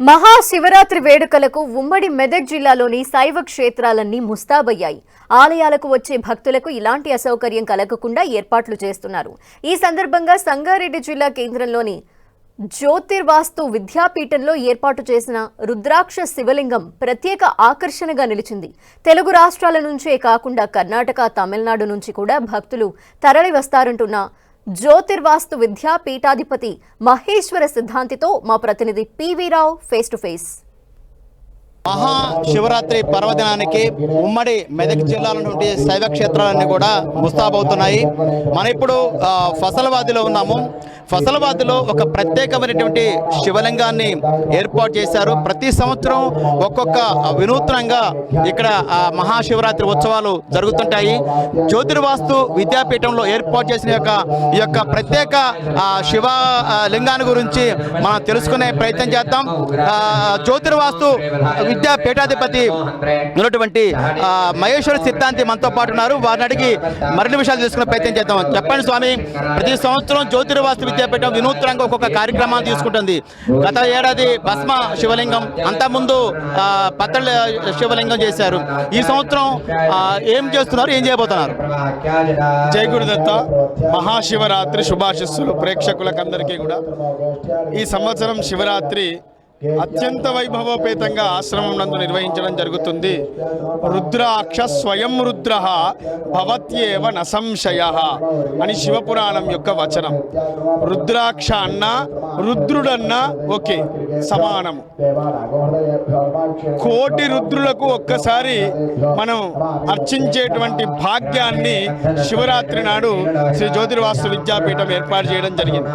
మహాశివరాత్రి వేడుకలకు ఉమ్మడి మెదక్ జిల్లాలోని శైవ క్షేత్రాలన్నీ ముస్తాబయ్యాయి. ఆలయాలకు వచ్చే భక్తులకు ఇలాంటి అసౌకర్యం కలగకుండా ఏర్పాట్లు చేస్తున్నారు. ఈ సందర్భంగా సంగారెడ్డి జిల్లా కేంద్రంలోని జ్యోతిర్వాస్తు విద్యాపీఠంలో ఏర్పాటు చేసిన రుద్రాక్ష శివలింగం ప్రత్యేక ఆకర్షణగా నిలిచింది. తెలుగు రాష్ట్రాల నుంచే కాకుండా కర్ణాటక తమిళనాడు నుంచి కూడా భక్తులు తరలి వస్తారంటున్న జ్యోతిర్వాస్తు విద్యాపీఠాధిపతి మహేశ్వర సిద్ధాంతితో మా ప్రతినిధి PV Rao face to face Maha Shivaratri పర్వదినానికి ఉమ్మడి మెదక్ జిల్లాల నుండి శైవ క్షేత్రాలన్నీ కూడా ముస్తాబవుతున్నాయి. మనం ఇప్పుడు ఫసలవాదిలో ఉన్నాము. ఫసలవాదిలో ఒక ప్రత్యేకమైనటువంటి శివలింగాన్ని ఏర్పాటు చేశారు. ప్రతి సంవత్సరం ఒక్కొక్క వినూత్నంగా ఇక్కడ ఆ, మహాశివరాత్రి ఉత్సవాలు జరుగుతుంటాయి. జ్యోతిర్వాస్తు విద్యాపీఠంలో ఏర్పాటు చేసిన యొక్క ఈ యొక్క ప్రత్యేక ఆ, శివ లింగాన్ని గురించి మనం తెలుసుకునే ప్రయత్నం చేద్దాం. జ్యోతిర్వాస్తు విద్యా పీఠాధిపతి ఉన్నటువంటి మహేశ్వర సిద్ధాంతి మనతో పాటు ఉన్నారు. వారిని అడిగి మరిన్ని విషయాలు తెలుసుకునే ప్రయత్నం చేద్దాం. చెప్పండి స్వామి ప్రతి సంవత్సరం జ్యోతిర్వాస్తు విద్యాపీఠం వినూత్నంగా ఒక్కొక్క కార్యక్రమాలు తీసుకుంటుంది. గత ఏడాది భస్మ శివలింగం అంతకుముందు ఆ, పత్తళ్ళ శివలింగం చేశారు. ఈ సంవత్సరం ఆ, ఏం చేస్తున్నారు? ఏం చేయబోతున్నారు? జై గురుదత్త. మహాశివరాత్రి శుభాశిస్సులు ప్రేక్షకులకందరికీ కూడా. ఈ సంవత్సరం శివరాత్రి అత్యంత వైభవోపేతంగా ఆశ్రమం నందు నిర్వహించడం జరుగుతుంది. రుద్రాక్ష స్వయం రుద్ర భవత్యేవ నసంశయ అని శివపురాణం యొక్క వచనం. రుద్రాక్ష అన్న రుద్రుడన్న ఒకే సమానం. కోటి రుద్రులకు ఒక్కసారి మనం అర్చించేటువంటి భాగ్యాన్ని శివరాత్రి నాడు శ్రీ జ్యోతిర్వాస్తు విద్యాపీఠం ఏర్పాటు చేయడం జరిగింది.